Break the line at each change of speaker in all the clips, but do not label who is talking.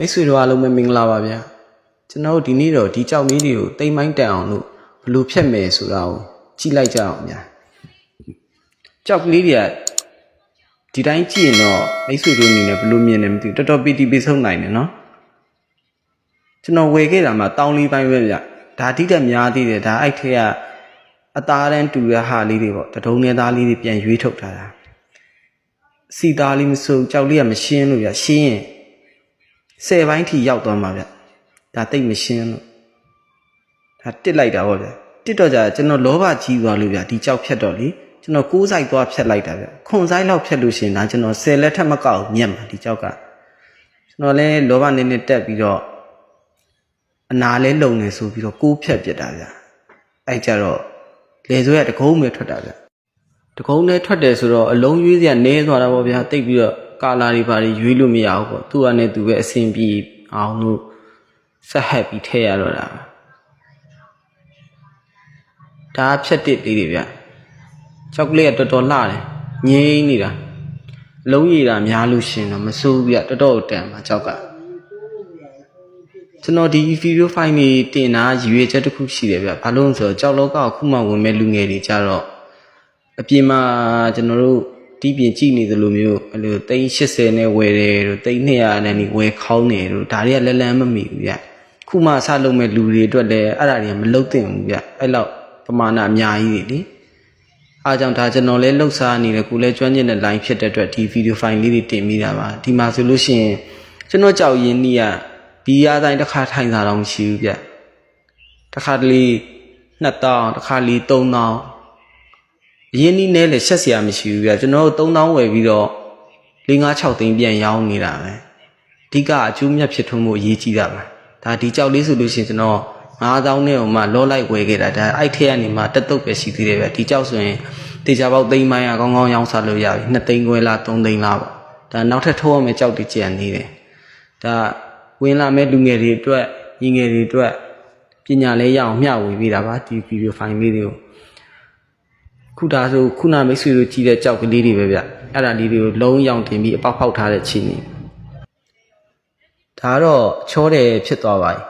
မိတ်ဆွေတို့အားလုံးပဲမင်္ဂလာပါဗျာကျွန်တော်တို့ဒီနေ့တော့ဒီကြောက်လေးတွေကိုတိမ်မိုင်းတန်အောင်လို့ဘယ်လိုဖြတ်မယ်ဆိုတာကိုကြည့်လိုက်ကြအောင်ဗျာကြောက်ကလေးတွေကဒီတိုင်းကြည့်ရင်တော့မိတ်ဆွေတို့အနေနဲ့ဘယ်လိုမြင်လဲမသိဘူးတော်တော်ပီတိပီဆုံးနိုင်တယ်နော်ကျွန်တော်ဝယ်ခဲ့တာမှတောင်းလေးပိုင်းပဲဗျဒါတိတက်များသေးတယ်ဒါအဲ့ထဲကအသားတန်းတူတဲ့ဟာလေးတွေပေါ့တဒုံနဲ့သားလေးတွေပြန်ရွေးထုတ်ထားတာစီသားလေးမစိုးကြောက်လေးကမရှင်းလို့ဗျရှင်းရင် ဆယ်ပိုင်းထိရောက်သွားမှာဗျဒါတိတ်မရှင်းလို့ဒါတစ်လိုက်တာပေါ့ဗျတစ်တော့ကြာကျွန်တော်လောဘကြီးသွားလို့ဗျဒီကြောက်ဖြတ်တော့လေကျွန်တော်ကိုးဆိုင်သွားဖြတ်လိုက်တာဗျခွန်ဆိုင်လောက်ဖြတ်လို့ရှရင်ဒါကျွန်တော်ဆယ်လက်ထက်မကောက်မြက်မှာဒီကြောက်ကကျွန်တော်လည်းလောဘနည်းနည်းတက်ပြီးတော့အနာလဲလုံနေဆိုပြီးတော့ကိုးဖြတ်ပြစ်တာဗျအဲ့ကြတော့လေဆိုရတကုံးပဲထွက်တာဗျတကုံးနဲ့ထွက်တယ်ဆိုတော့အလုံးရွေးစရာနည်းသွားတာပေါ့ဗျာတိတ်ပြီးတော့ ကာလာတွေဘာတွေရွေးလို့မရဘူးပေါ့သူကလည်းသူပဲအဆင်ပြေအောင်လို့ဆက်ဟက်ပြီးထည့်ရတော့တာပဲဒါကဖြတ်တစ်လေးတွေဗျချောကလေးကတော်တော်လှတယ်ငိမ့်နေတာအလုံးရည်တာများလို့ရှရင်တော့မစိုးဘူးဗျတော်တော်တန်ပါချောက်ကကျွန်တော်ဒီဗီဒီယိုဖိုင်တွေတင်တာရည်ရွယ်ချက်တစ်ခုရှိတယ်ဗျဘာလို့လဲဆိုတော့ကြောက်လောကကိုခုမှဝင်မဲ့လူငယ်တွေကြတော့အပြင်မှာကျွန်တော်တို့ တီးပြင်ကြည့်နေသလိုမျိုးအဲ့လိုသိန်း80နဲ့ဝယ်တယ်တို့သိန်း200နဲ့နေဝယ်ခေါင်းနေတို့ဒါတွေကလက်လန်းမမီဘူးဗျခုမှစလုပ်မဲ့လူတွေအတွက်လည်းအဲ့ဒါတွေကမလုပ်သင့်ဘူးဗျအဲ့လောက်ပမာဏအများကြီးတွေလေအားကြောင့်ဒါကျွန်တော်လည်းလှုပ်ရှားနေတယ်ကိုလည်းကျွမ်းကျင်တဲ့ line ဖြစ်တဲ့အတွက်ဒီ video file လေးတွေတင်မိတာပါဒီမှာဆိုလို့ရှိရင်ကျွန်တော်ကြောက်ရင်းနီးကဘီယာတိုင်းတစ်ခါထိုင်တာတော့မရှိဘူးဗျတစ်ခါတလေ2000တစ်ခါလေ3000 အရင်နည်းနဲ့လည်းရှက်စရာမရှိဘူးပြကျွန်တော်တို့3000ဝယ်ပြီးတော့၄၅6သိန်းပြန်ရောင်းနေတာပဲအဓိကအကျိုးမြတ်ဖြစ်ထွန်းမှုအရေးကြီးတာပဲဒါဒီကြောက်လေးဆိုလို့ရှိရင်ကျွန်တော်9000နဲ့ဟိုမှလောလိုက်ဝယ်ခဲ့တာဒါအိုက်ထက်ကနေမှတက်တုပ်ပဲရှိသေးတယ်ဗျဒီကြောက်ဆိုရင်တေချာပေါက်သိန်းပိုင်းကကောင်းကောင်းရောင်းစားလို့ရပြီ2သိန်းခွဲလား3သိန်းလားပေါ့ဒါနောက်ထပ်ထိုးရမယ့်ကြောက်တွေကြံနေတယ်ဒါဝင်လာမဲ့လူငယ်တွေအတွက်ညီငယ်တွေအတွက်ပညာလေးရအောင်မျှဝေပေးတာပါဒီဗီဒီယိုဖိုင်လေးတွေကို ခုဒါဆိုခုနမိတ်ဆွေတို့ကြီးတဲ့ကြောက်ကလေးတွေပဲဗျအဲ့ဒါလေးတွေကိုလုံးရောင်တင်ပြီးအပေါက်ဖောက်ထားတဲ့ခြေနေဒါတော့ချောတယ်ဖြစ်သွားပါပြီ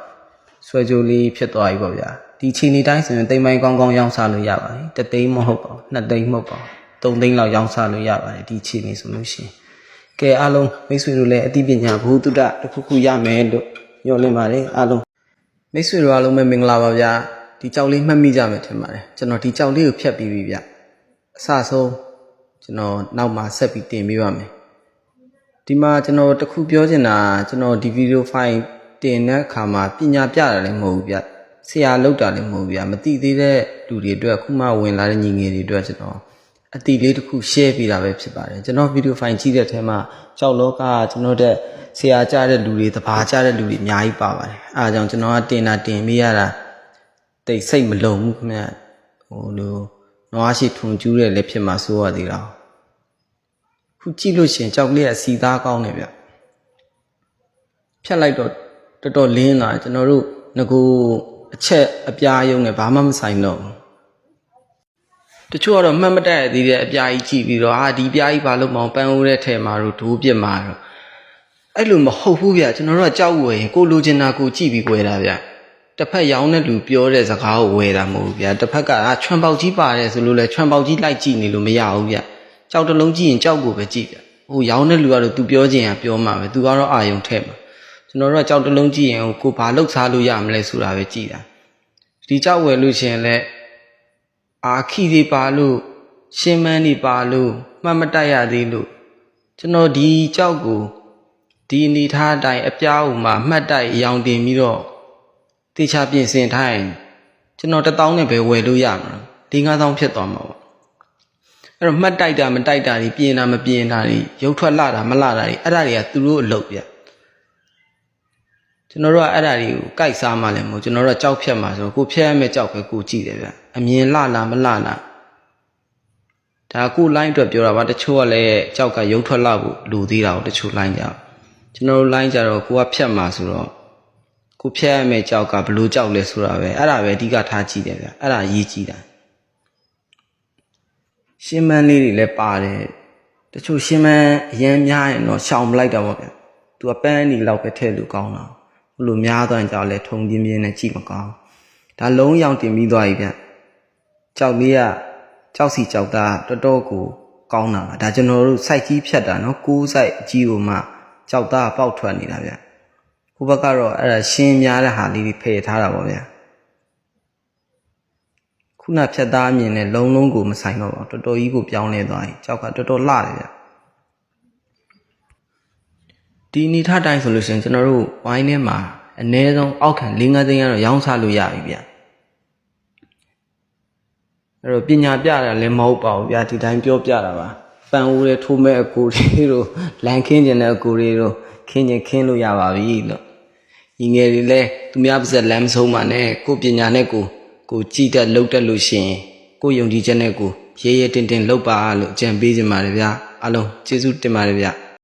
ဆွဲကြိုးလေးဖြစ်သွားပြီပေါ့ဗျာဒီခြေနေတိုင်းဆိုရင်တိမ်မိုင်းကောင်းကောင်းရောင်းစားလို့ရပါတယ်တစ်သိန်းမဟုတ်ပါဘူးနှစ်သိန်းမဟုတ်ပါဘူးသုံးသိန်းလောက်ရောင်းစားလို့ရပါတယ်ဒီခြေနေဆိုလို့ရှိရင်ကဲအားလုံးမိတ်ဆွေတို့လည်းအသိပညာဘုသူတ္တတစ်ခုခုရမယ်လို့ညွှန်လင့်ပါတယ်အားလုံးမိတ်ဆွေတို့အားလုံးပဲမင်္ဂလာပါဗျာဒီကြောက်လေးမှတ်မိကြမယ်ထင်ပါတယ်ကျွန်တော်ဒီကြောက်လေးကိုဖြတ်ပြီးပြီဗျ အစဆုံးကျွန်တော်နောက်မှဆက်ပြီးတင်ပေးပါမယ်ဒီမှာကျွန်တော်တခုပြောချင်တာကျွန်တော်ဒီဗီဒီယိုဖိုင်တင်တဲ့အခါမှာပညာပြတာလည်းမဟုတ်ဘူးဗျဆရာလောက်တာလည်းမဟုတ်ဘူးဗျမသိသေးတဲ့လူတွေအတွက်ခုမှဝင်လာတဲ့ညီငယ်တွေအတွက်ကျွန်တော်အတီလေးတစ်ခု share ပေးတာပဲဖြစ်ပါတယ်ကျွန်တော်ဗီဒီယိုဖိုင်ကြည့်တဲ့ထဲမှာကြောက်လောကကကျွန်တော်တဲ့ဆရာကြားတဲ့လူတွေတဘာကြားတဲ့လူတွေအများကြီးပါပါတယ်အဲအကြောင်းကျွန်တော်ကတင်တာတင်ပေးရတာတိတ်စိတ်မလုံဘူးခင်ဗျဟိုလို နွားရှိထွန်ကျူးတဲ့လည်းဖြစ်မှာစိုးရသေးတာခုကြည့်လို့ရှရင်ကြောက်ကလေးကစီသားကောင်းတယ်ဗျဖြတ်လိုက်တော့တော်တော်လင်းလာကျွန်တော်တို့ငကူအချက်အပြားယုံနဲ့ဘာမှမဆိုင်တော့ဘူးတချို့ကတော့မှတ်မတတ်ရသေးတဲ့အပြားကြီးကြည့်ပြီးတော့ဟာဒီပြားကြီးဘာလို့မောင်ပန်းဦးတဲ့ထဲမှာတော့ဒိုးပြစ်မှာတော့အဲ့လိုမဟုတ်ဘူးဗျကျွန်တော်တို့ကကြောက်ဝယ်ရင်ကိုလိုချင်တာကိုကြည့်ပြီးဝယ်တာဗျ တစ်ဖက်ရောင်းတဲ့လူပြောတဲ့စကားကိုဝယ်တာမဟုတ်ဘူးဗျတစ်ဖက်ကအာချွန်ပေါက်ကြီးပါတယ်ဆိုလို့လဲချွန်ပေါက်ကြီးလိုက်ကြည့်နေလို့မရဘူးဗျကြောက်တစ်လုံးကြည့်ရင်ကြောက်ကိုပဲကြည့်ဗျဟိုရောင်းတဲ့လူကတော့ तू ပြောချင်ရင်ပြောမှာပဲ तू ကတော့အာယုံထဲမှာကျွန်တော်တို့ကကြောက်တစ်လုံးကြည့်ရင်ကိုဘာလောက်စားလို့ရမလဲဆိုတာပဲကြည့်တာဒီကြောက်ဝယ်လို့ရှိရင်လည်းအာခီတွေပါလို့ရှင်းမန်းတွေပါလို့မှတ်မတက်ရသေးလို့ကျွန်တော်ဒီကြောက်ကိုဒီအနေထားအတိုင်းအပြားဥမှာမှတ်တိုက်ရောင်တင်ပြီးတော့ တေချာပြင်ဆင်ထားရင်ကျွန်တော်တစ်တောင်းနဲ့ပဲဝယ်လို့ရမှာဒီ9000ဖြစ်သွားမှာပေါ့အဲ့တော့မှတ်တိုက်တာမတိုက်တာတွေပြင်တာမပြင်တာတွေရုပ်ထွက်လာတာမလာတာတွေအဲ့ဒါတွေကသူတို့အလုပ်ပြကျွန်တော်တို့ကအဲ့ဒါတွေကိုကြိုက်စားမှလည်းမဟုတ်ကျွန်တော်တို့ကကြောက်ဖြတ်မှာဆိုတော့ကိုဖြတ်ရမယ့်ကြောက်ပဲကိုကြည့်တယ်ဗျအမြင်လှလားမလှလားဒါကို line အတွက်ပြောတာပါတချို့ကလည်းကြောက်ကရုပ်ထွက်လာဖို့လူသေးတာကိုတချို့ line ကြကျွန်တော်တို့ line ကြတော့ကိုကဖြတ်မှာဆိုတော့ ကိုဖြတ်ရမယ့်ကြောက်ကဘယ်လိုကြောက်လဲဆိုတာပဲအဲ့ဒါပဲအဓိကထားကြည့်တယ်ဗျအဲ့ဒါအရေးကြီးတာရှင်းမန်းလေးတွေလည်းပါတယ်တချို့ရှင်းမန်းအရန်များရင်တော့ရှောင်မလိုက်တာပေါ့ဗျသူကပန်းနီလောက်ပဲထည့်လို့ကောင်းတာဘလို့များသွားရင်ကြောက်လဲထုံပြင်းပြင်းနဲ့ကြည့်မကောင်းဒါလုံးရောင်တင်ပြီးသွားပြီဗျကြောက်လေးကကြောက်စီကြောက်သားတော်တော်ကိုကောင်းတာပါဒါကျွန်တော်တို့စိုက်ကြီးဖြတ်တာနော်ကိုးစိုက်အကြီးကိုမှကြောက်သားပေါက်ထွက်နေတာဗျ ဟိုဘက်ကတော့အဲ့ဒါရှင်းများတဲ့ဟာလေးတွေဖယ်ထားတာပေါ့ဗျာခုနဖြတ်သားအမြင်နဲ့လုံးလုံးကိုမဆိုင်တော့ပါဘူးတော်တော်ကြီးကိုပြောင်းလဲသွားပြီကြောက်ကတော်တော်လှတယ်ဗျဒီအနေထားတိုင်းဆိုလို့ရှိရင်ကျွန်တော်တို့ဝိုင်းထဲမှာအနည်းဆုံးအောက်ခံ၄၅သိန်းကတော့ရောင်းစားလို့ရပြီဗျအဲ့တော့ပညာပြတာလည်းမဟုတ်ပါဘူးဗျဒီတိုင်းပြောပြတာပါပန်ဦးတွေထိုးမဲ့အကူတွေတို့လန်ခင်းကျင်တဲ့အကူတွေတို့ခင်းကျင်ခင်းလို့ရပါပြီလို့ ညီငယ်တွေလည်းသူများပါစက်လမ်းမဆုံးပါနဲ့ကိုယ်ပညာနဲ့ကိုယ်ကိုကြည့်တတ်လုပ်တတ်လို့ရှိရင်ကိုယ်ယုံကြည်ချက်နဲ့ကိုယ်ရဲရဲတင်တင်လုပ်ပါလို့အကြံပေးချင်ပါတယ်ဗျာအားလုံးကျေးဇူးတင်ပါတယ်ဗျာ